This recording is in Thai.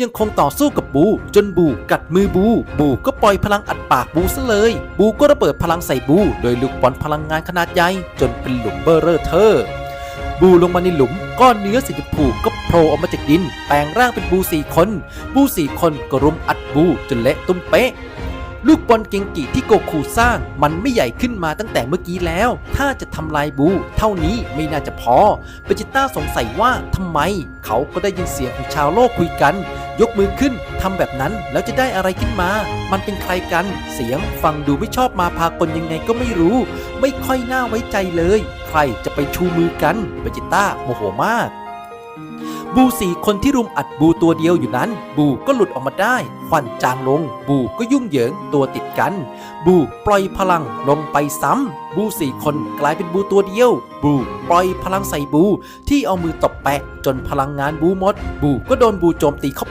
ยังคงต่อสู้กับบู จนบูกัดมือบู บูก็ปล่อยพลังอัดปากบูซะเลย บูก็ระเบิดพลังใส่บู โดยลูกบอลพลังงานขนาดใหญ่จนเป็นหลุมเบอร์เรอร์เทอร์บูลงมาในหลุมก้อนเนื้อสีชมพูก็โผล่ออกมาจากดินแปลงร่างเป็นบูสี่คน บูสี่คนก็รุมอัดบูจนเละตุ้มเป๊ะ ลูกบอลเกงกิที่โกคูสร้างมันไม่ใหญ่ขึ้นมาตั้งแต่เมื่อกี้แล้ว ถ้าจะทำลายบู เท่านี้ไม่น่าจะพอเบจิต้าสงสัยว่าทำไม เขาก็ได้ยินเสียงของชาวโลกคุยกัน ยกมือขึ้นทำแบบนั้นแล้วจะได้อะไรขึ้นมา มันเป็นใครกัน เสียงฟังดูไม่ชอบมาพากลยังไงก็ไม่รู้ ไม่ค่อยน่าไว้ใจเลย ใครจะไปชูมือกันเบจิต้าโมโหมาก บูสี่คนที่รุมอัดบูตัวเดียวอยู่นั้น บูก็หลุดออกมาได้ควันจางลง บูก็ยุ่งเหยิงตัวติดกัน บูปล่อยพลังลงไปซ้ำบูสี่คนกลายเป็นบูตัวเดียว บูปล่อยพลังใส่บูที่เอามือตบแปะจนพลังงานบูหมด บูก็โดนบูโจมตีเข้าไป